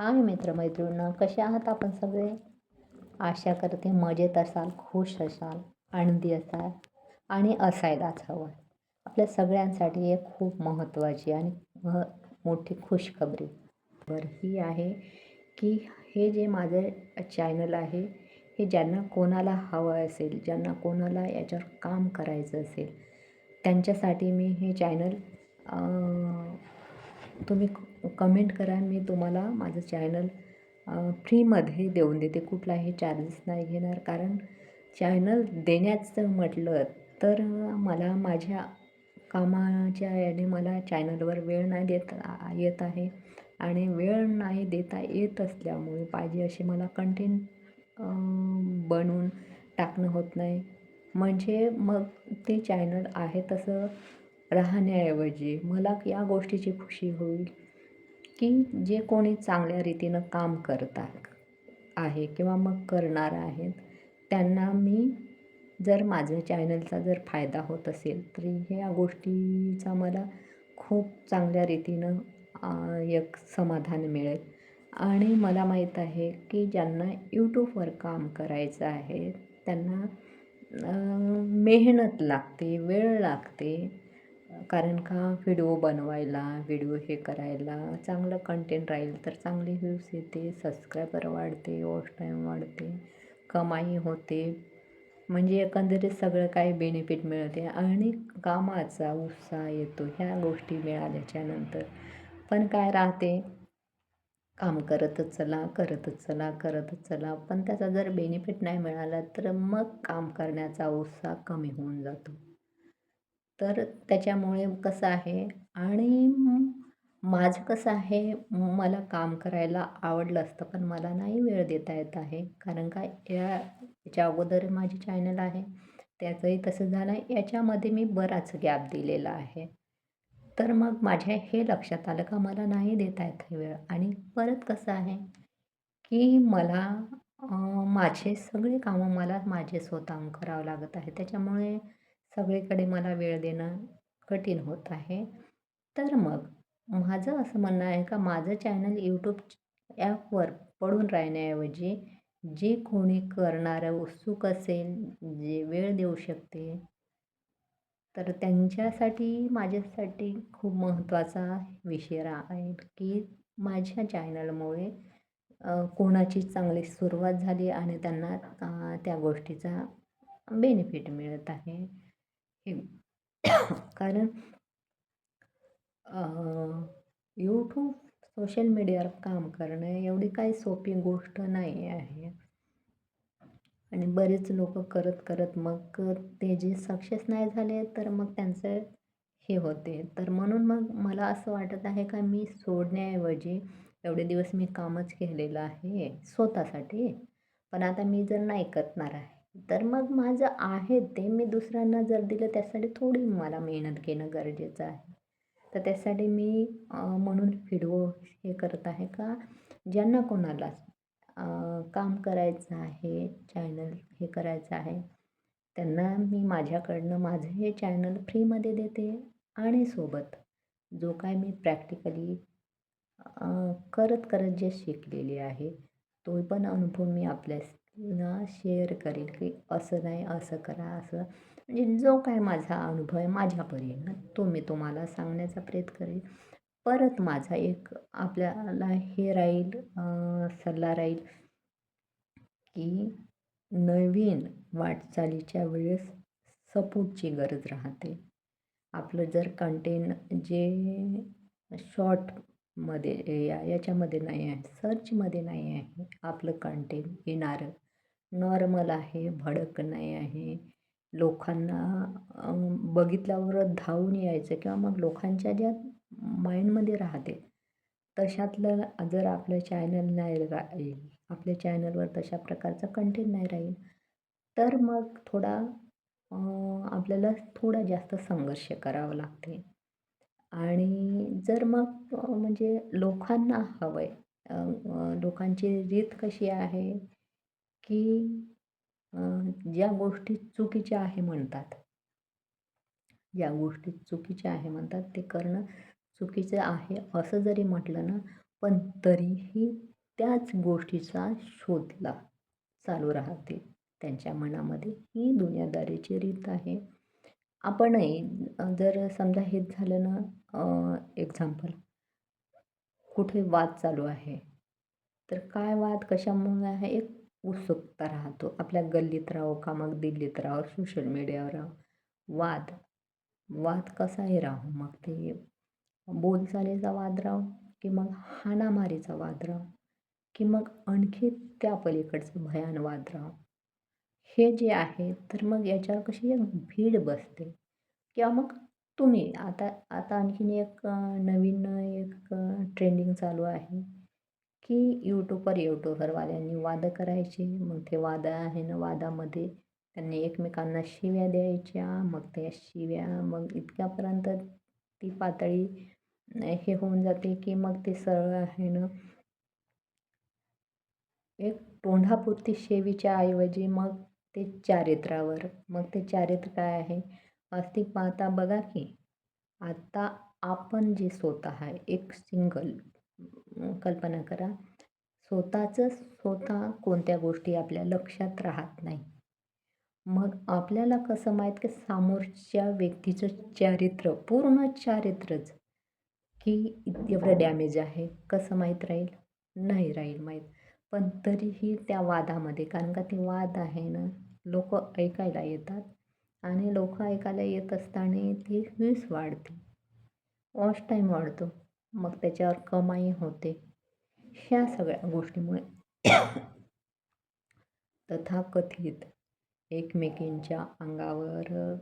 हाय मित्रमैत्रिणींना कसे आहात आपण सगळे? आशा करते मजेत असाल खुश असाल आनंदी असाल आणि असायलाच हवं. आपल्या सगळ्यांसाठी एक खूप महत्त्वाची आणि मह मोठी खुशखबरी. बरं ही आहे की हे जे माझं चॅनल आहे हे ज्यांना कोणाला हवं असेल ज्यांना कोणाला याच्यावर काम करायचं असेल त्यांच्यासाठी मी हे चॅनल तुम्ही कमेंट करा मी तुम्हाला माझं चॅनल फ्रीमध्ये देऊन देते. कुठलाही चार्जेस नाही घेणार. कारण चॅनल देण्याचं म्हटलं तर मला माझ्या कामाच्या याने मला चॅनलवर वेळ नाही देत येत आहे. आणि वेळ नाही देता येत असल्यामुळे पाहिजे असे मला कंटेंट बनवून टाकणं होत नाही. म्हणजे मग ते चॅनल आहे तसं राहण्याऐवजी मला या गोष्टीची खुशी होईल की जे कोणी चांगल्या रीतीनं काम करतात आहे किंवा मग करणार आहेत त्यांना मी जर माझ्या चॅनलचा जर फायदा होत असेल तरी ह्या गोष्टीचा मला खूप चांगल्या रीतीनं एक समाधान मिळेल. आणि मला माहीत आहे की ज्यांना यूट्यूबवर काम करायचं आहे त्यांना मेहनत लागते वेळ लागते कारण का व्हिडिओ बनवायला व्हिडिओ हे करायला चांगलं कंटेंट राहील तर चांगली व्ह्यूज येते सबस्क्रायबर वाढते वॉच टाईम वाढते कमाई होते. म्हणजे एकंदरीत सगळं काही बेनिफिट मिळते आणि कामाचा उत्साह येतो ह्या गोष्टी मिळाल्याच्यानंतर पण काय राहते? काम करतच चला करतच चला करतच चला. पण त्याचा जर बेनिफिट नाही मिळाला तर मग काम करण्याचा उत्साह कमी होऊन जातो. तर त्याच्यामुळे कसं आहे आणि माझं कसं आहे मला काम करायला आवडलं असतं पण मला नाही वेळ देता येत आहे. कारण का या याच्या अगोदर माझी चॅनल आहे त्याचंही तसं झालं. याच्यामध्ये मी बराच गॅप दिलेला आहे. तर मग माझ्या हे लक्षात आलं का मला नाही देता येत वेळ. आणि परत कसं आहे की मला माझे सगळे कामं मला माझे स्वतः करावं लागत आहे. त्याच्यामुळे सगळीकडे मला वेळ देणं कठीण होत आहे. तर मग माझं असं म्हणणं आहे का माझं चॅनल यूट्यूब ॲपवर पडून राहण्याऐवजी जे कोणी करणारं उत्सुक असेल जे वेळ देऊ शकते तर त्यांच्यासाठी माझ्यासाठी खूप महत्त्वाचा विषय आहे की माझ्या चॅनलमुळे कोणाची चांगली सुरुवात झाली आणि त्यांना त्या गोष्टीचा बेनिफिट मिळत आहे. हे. कारण यूट्यूब सोशल मीडियावर काम करणं एवढी काही सोपी गोष्ट नाही आहे. आणि बरेच लोक करत करत मग ते जे सक्सेस नाही झाले तर मग त्यांचं हे होते. तर म्हणून मग मला असं वाटत आहे का मी सोडण्याऐवजी एवढे दिवस मी कामच केलेलं आहे स्वतःसाठी. पण आता मी जर नाही करणार आहे तर मग माझं आहे ते. मी दुसऱ्यांना जर दिलं त्यासाठी थोडी मला मेहनत घेणं गरजेचं आहे. तर त्यासाठी मी म्हणून व्हिडिओ हे करत आहे का? ज्यांना कोणाला काम करायचं आहे चॅनल हे करायचं आहे त्यांना मी माझ्याकडनं माझं हे चॅनल फ्रीमध्ये देते आणि सोबत जो काय मी प्रॅक्टिकली करत करत जे शिकलेली आहे तो पण अनुभव मी आपल्यास ना शेअर करेल की असं नाही असं करा असं. म्हणजे जो काय माझा अनुभव आहे माझ्या परीनं तो मी तुम्हाला सांगण्याचा प्रयत्न करेल. परत माझा एक आपल्याला हे राहील सल्ला राहील की नवीन वाटचालीच्या वेळेस सपोर्टची गरज राहते. आपलं जर कंटेन जे मध्ये या याच्यामध्ये नाही आहे. सर्चमध्ये नाही आहे. आपलं कंटेंट येणारं. नॉर्मल आहे भडक नाही आहे. लोकांना बघितल्यावर धावून यायचं किंवा मग लोकांच्या ज्या माइंडमध्ये राहते तशातलं जर आपलं चॅनल नाही राहील आपल्या चॅनलवर तशा प्रकारचा कंटेंट नाही राहील तर मग थोडा आपल्याला थोडा जास्त संघर्ष करावं लागते. आणि जर मग म्हणजे लोकांना हवं आहे लोकांची रीत कशी आहे की ज्या गोष्टी चुकीच्या आहे म्हणतात. ज्या गोष्टी चुकीच्या आहे म्हणतात ते करणं चुकीचं आहे असं जरी म्हटलं ना पण तरीही त्याच गोष्टीचा शोधला चालू राहते त्यांच्या मनामध्ये ही दुनियादारीची रीत आहे. आपणही जर समजा हेच झालं ना एक्झाम्पल कुठे वाद चालू आहे? तर काय वाद कशामुळे आहे? एक उत्सुकता राहतो. आपल्या गल्लीत राहो का मग दिल्लीत राहो सोशल मीडियावर राहो. वाद. वाद कसाही राहो? मग ते बोलचालीचा वाद राहो की मग हाणामारीचा वाद राहो? की मग आणखी त्या पलीकडचं भयान वाद राहो? हे जे आहे तर मग याच्यावर कशी एक भीड बसते. किंवा मग तुम्ही आता आता आणखीन एक नवीन एक ट्रेंडिंग चालू आहे की यूट्यूबर यूट्यूबरवाल्यांनी वाद करायचे. मग ते वाद आहे ना वादामध्ये त्यांनी एकमेकांना शिव्या द्यायच्या मग त्या शिव्या मग इतक्यापर्यंत ती पातळी हे होऊन जाते की मग ते सरळ आहे ना एक तोंडापुरती शेवीच्या ऐवजी मग ते चारित्र्यावर. मग ते चारित्र काय आहे? अस्तिक पाहता बघा की आत्ता आपण जे स्वतः आहे एक सिंगल कल्पना करा. स्वतःचं स्वतः कोणत्या गोष्टी आपल्या लक्षात राहत नाही. मग आपल्याला कसं माहीत की समोरच्या व्यक्तीचं चारित्र्य पूर्ण चारित्रच की एवढं डॅमेज आहे? कसं माहीत राहील? नाही राहील माहीत. पण तरीही त्या वादामध्ये कारण का ते वाद आहे ना लोक ऐकायला येतात आणि लोक ऐकायला येत असताना ती वीस वाढते. वॉच टाईम वाढतो. मग त्याच्यावर कमाई होते. ह्या सगळ्या गोष्टीमुळे तथाकथित एकमेकींच्या अंगावर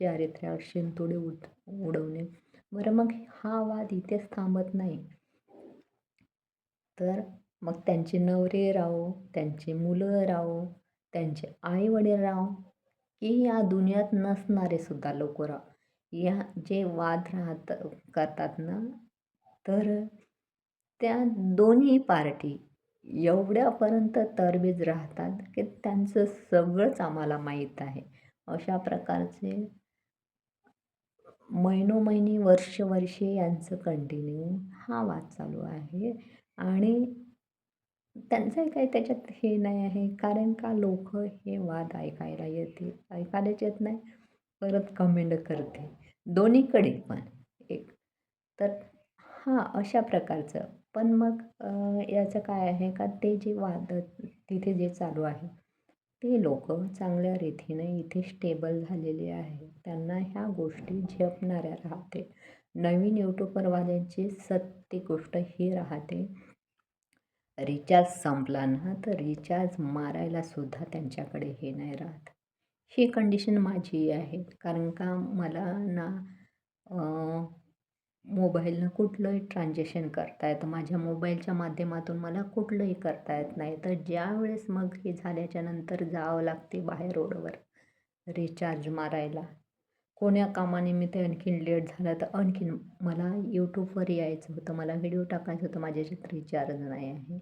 चारित्र्यावर शिंतोडे उड उडवणे. बरं मग हा वाद इथेच थांबत नाही. तर मग त्यांचे नवरे राहो त्यांचे मुलं राहो त्यांचे आई वडील राहो की या दुनियात नसणारे सुद्धा लोक राहो. या जे वाद राहत करतात ना तर त्या दोन्ही पार्टी एवढ्यापर्यंत तरबेज राहतात की त्यांचं सगळंच आम्हाला माहीत आहे. अशा प्रकारचे महिनोमहिनी वर्ष वर्षे यांचं कंटिन्यू हा वाद चालू आहे. आणि त्यांचंही काही त्याच्यात हे नाही आहे. कारण का लोक हे वाद ऐकायला येते ऐकायलाच येत नाही. परत कमेंट करते दोन्हीकडे पण एक. तर हां अशा प्रकारचं. पण मग याचं काय आहे का? ते जे वाद तिथे जे चालू आहे ते लोक चांगल्या रीतीने इथे स्टेबल झालेले आहे. त्यांना ह्या गोष्टी झेपणाऱ्या राहते. नवीन यूट्यूबरवाल्यांची सत्य गोष्ट ही राहते. रिचार्ज संपला ना तर रिचार्ज मारायला सुद्धा त्यांच्याकडे हे नाही राहत. ही कंडिशन माझी आहे. कारण का मला ना मोबाईलनं कुठलंही ट्रान्झॅक्शन करता येतं. माझ्या मोबाईलच्या माध्यमातून मला कुठलंही करता येत नाही. तर ज्यावेळेस मग हे झाल्याच्यानंतर जावं लागते बाहेर रोडवर रिचार्ज मारायला. कोण्या कामानिमित्त आणखीन लेट झालं? तर आणखीन मला यूट्यूबवर यायचं होतं. मला व्हिडिओ टाकायचं होतं. माझ्याच्यात चार नाही आहे.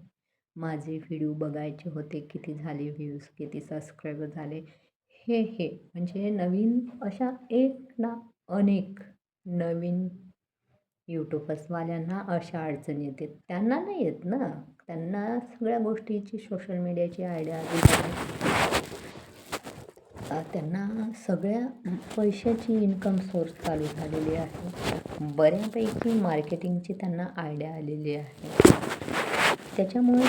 माझे व्हिडिओ बघायचे होते. किती झाले व्ह्यूज किती सबस्क्रायबर झाले? हे हे. म्हणजे नवीन अशा एक ना अनेक नवीन यूट्यूबर्सवाल्यांना अशा अडचणी येते त्यांना नाही येत ना. त्यांना सगळ्या गोष्टीची सोशल मीडियाची आयडिया त्यांना सगळ्या पैशाची इन्कम सोर्स चालू झालेली आहे. बऱ्यापैकी मार्केटिंगची त्यांना आयडिया आलेली आहे. त्याच्यामुळे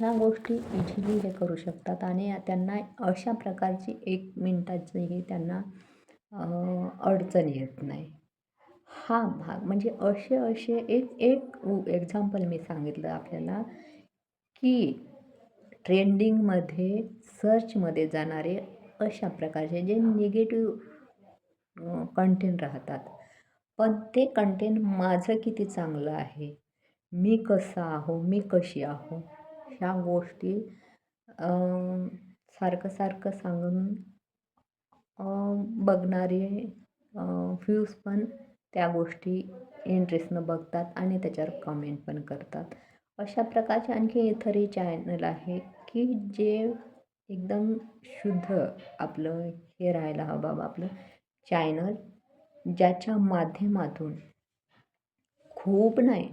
ह्या गोष्टी इझिली हे करू शकतात आणि त्यांना अशा प्रकारची एक मिनटाचीही त्यांना अडचण येत नाही. हा भाग म्हणजे असे असे एक एक एक्झाम्पल मी सांगितलं आपल्याला की ट्रेंडिंगमध्ये सर्चमध्ये जाणारे अशा प्रकारचे जे निगेटिव्ह कंटेंट राहतात. पण ते कंटेंट माझं किती चांगलं आहे? मी कसं आहो? मी कशी आहो? ह्या गोष्टी सारखं सारखं सांगून बघणारे व्ह्यूज पण त्या गोष्टी इंटरेस्टनं बघतात आणि त्याच्यावर कमेंट पण करतात. अशा प्रकारचे आणखी इतरही चॅनल आहे की जे एकदम शुद्ध आपलं हे राहायला हवं बाबा आपलं चॅनल ज्याच्या माध्यमातून खूप नाही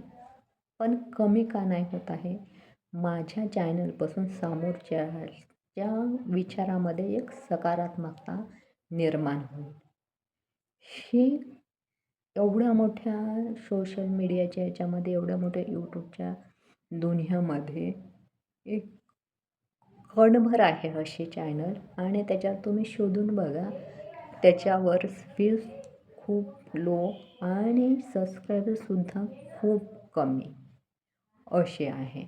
पण कमी का नाही होत आहे माझ्या चॅनलपासून समोरच्याच्या विचारामध्ये एक सकारात्मकता निर्माण होईल. ही एवढ्या मोठ्या सोशल मीडियाच्या याच्यामध्ये एवढ्या मोठ्या यूट्यूबच्या दुनियामध्ये एक कणभर आहे असे चॅनल आणि त्याच्यात तुम्ही शोधून बघा. त्याच्यावर व्ह्यूज खूप लो आणि सबस्क्रायबरसुद्धा खूप कमी असे आहे.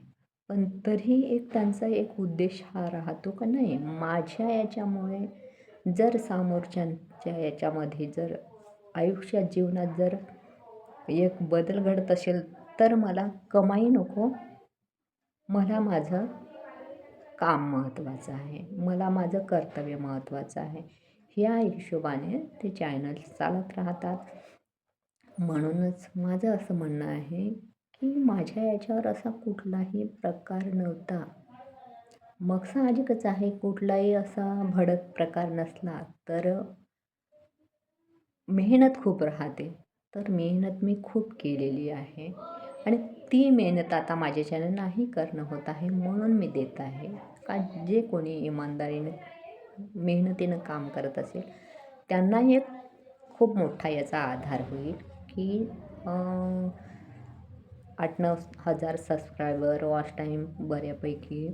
पण तरी एक त्यांचा एक उद्देश हा राहतो का नाही? माझ्या याच्यामुळे जर समोरच्यांच्या याच्यामध्ये जर आयुष्यात जीवनात जर एक बदल घडत असेल तर मला कमाई नको. मला माझं काम महत्त्वाचं आहे. मला माझं कर्तव्य महत्त्वाचं आहे. ह्या हिशोबाने ते चॅनल चालत राहतात. म्हणूनच माझं असं म्हणणं आहे की माझ्या याच्यावर असा कुठलाही प्रकार नव्हता. मग साहजिकच आहे कुठलाही असा भडक प्रकार नसला तर मेहनत खूप राहते. तर मेहनत मी खूप केलेली आहे. आणि ती मेहनत आता माझ्या चॅनल नाही करणं होत आहे म्हणून मी देत आहे. का जे कोणी इमानदारीने मेहनतीनं काम करत असेल त्यांना एक खूप मोठा याचा आधार होईल की आठ नऊ हजार सबस्क्रायबर वॉच टाईम बऱ्यापैकी.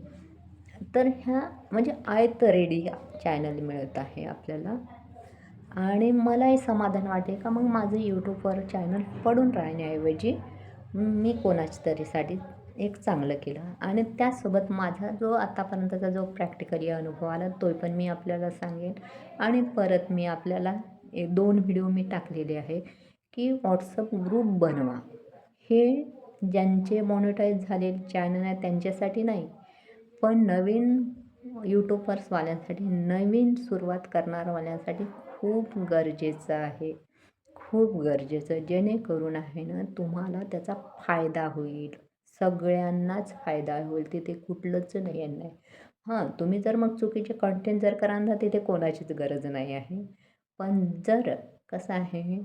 तर ह्या म्हणजे आयत रेडी चॅनल मिळत आहे आपल्याला. आणि मलाही समाधान वाटे का? मग माझं यूट्यूबवर चॅनल पडून राहण्याऐवजी मी कोणाच्या तरीसाठी एक चांगलं केलं. आणि त्याचसोबत माझा जो आतापर्यंतचा जो प्रॅक्टिकली अनुभव आला तो पण मी आपल्याला सांगेन. आणि परत मी आपल्याला एक दोन व्हिडिओ मी टाकलेले आहे की व्हॉट्सअप ग्रुप बनवा. हे ज्यांचे मॉनिटाईज झालेले चॅनल आहे त्यांच्यासाठी नाही पण नवीन यूट्यूबर्सवाल्यांसाठी नवीन सुरुवात करणारवाल्यांसाठी खूप गरजेचं आहे. खूप गरजेचं जेणेकरून आहे ना तुम्हाला त्याचा फायदा होईल. सगळ्यांनाच फायदा होईल तिथे कुठलंच नाही आहे. नाही हां तुम्ही जर मग चुकीचे कंटेंट जर कराल ना तिथे कोणाचीच गरज नाही आहे. पण जर कसं आहे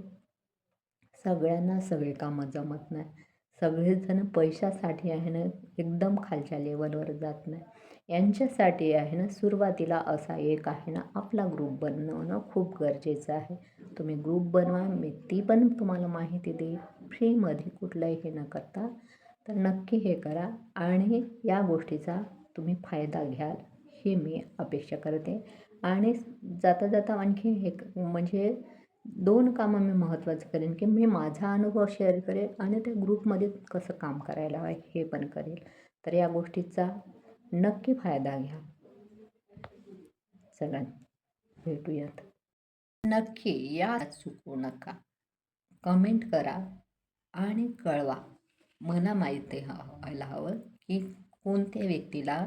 सगळ्यांना सगळे कामं जमत नाही. सगळेजण पैशासाठी आहे ना एकदम खालच्या लेवलवर जात नाही. यांच्यासाठी आहे ना सुरुवातीला असा एक आहे ना आपला ग्रुप बनवणं खूप गरजेचं आहे. तुम्ही ग्रुप बनवा मी ती पण तुम्हाला माहिती देईल फ्रीमध्ये कुठलंही हे न करता तर नक्की हे करा आणि या गोष्टीचा तुम्ही फायदा घ्याल हे मी अपेक्षा करते. आणि जाता जाता आणखी हे म्हणजे दोन कामं मी महत्त्वाचं करेन की मी माझा अनुभव शेअर करेल आणि त्या ग्रुपमध्ये कसं काम करायला हवं हे पण करेल. तर या गोष्टीचा नक्की फायदा घ्या. चला भेटूयात. नक्की या चुकू नका. कमेंट करा आणि कळवा. मला माहिती व्हायला हवं की कोणत्या व्यक्तीला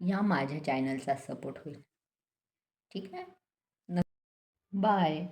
या माझ्या चॅनलचा सपोर्ट होईल. ठीक आहे? न बाय